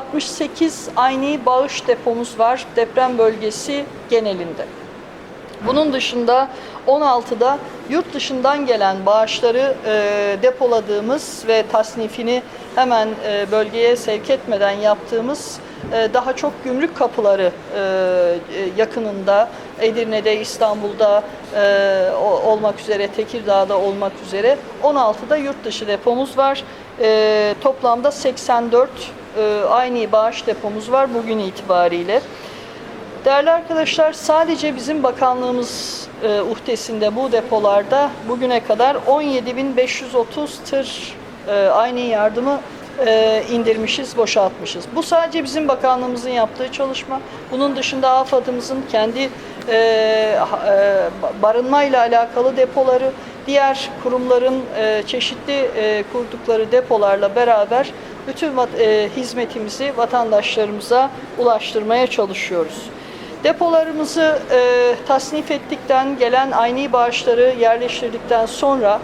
68 aynı bağış depomuz var deprem bölgesi genelinde. Bunun dışında 16'da yurt dışından gelen bağışları e, depoladığımız ve tasnifini hemen e, bölgeye sevk etmeden yaptığımız e, daha çok gümrük kapıları e, e, yakınında, Edirne'de, İstanbul'da e, olmak üzere, Tekirdağ'da olmak üzere 16'da yurt dışı depomuz var. E, toplamda 84 e, aynı bağış depomuz var bugün itibariyle. Değerli arkadaşlar sadece bizim bakanlığımız e, uhdesinde bu depolarda bugüne kadar 17.530 tır e, aynı yardımı e, indirmişiz, boşaltmışız. Bu sadece bizim bakanlığımızın yaptığı çalışma. Bunun dışında AFAD'ımızın kendi e, e, barınmayla alakalı depoları, diğer kurumların e, çeşitli e, kurdukları depolarla beraber bütün e, hizmetimizi vatandaşlarımıza ulaştırmaya çalışıyoruz. Depolarımızı e, tasnif ettikten, gelen aynı bağışları yerleştirdikten sonra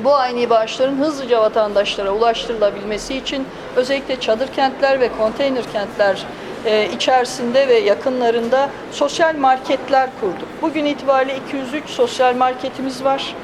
bu aynı bağışların hızlıca vatandaşlara ulaştırılabilmesi için özellikle çadır kentler ve konteyner kentler e, içerisinde ve yakınlarında sosyal marketler kurduk. Bugün itibariyle 203 sosyal marketimiz var.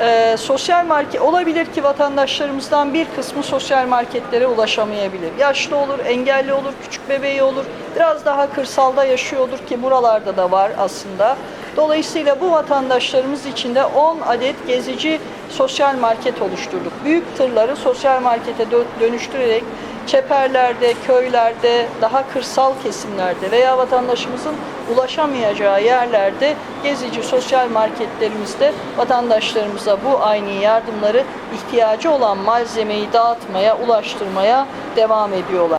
Ee, sosyal market olabilir ki vatandaşlarımızdan bir kısmı sosyal marketlere ulaşamayabilir. Yaşlı olur, engelli olur, küçük bebeği olur. Biraz daha kırsalda yaşıyordur ki buralarda da var aslında. Dolayısıyla bu vatandaşlarımız için de 10 adet gezici sosyal market oluşturduk. Büyük tırları sosyal markete dö- dönüştürerek çeperlerde, köylerde, daha kırsal kesimlerde veya vatandaşımızın ulaşamayacağı yerlerde gezici sosyal marketlerimizde vatandaşlarımıza bu aynı yardımları ihtiyacı olan malzemeyi dağıtmaya, ulaştırmaya devam ediyorlar.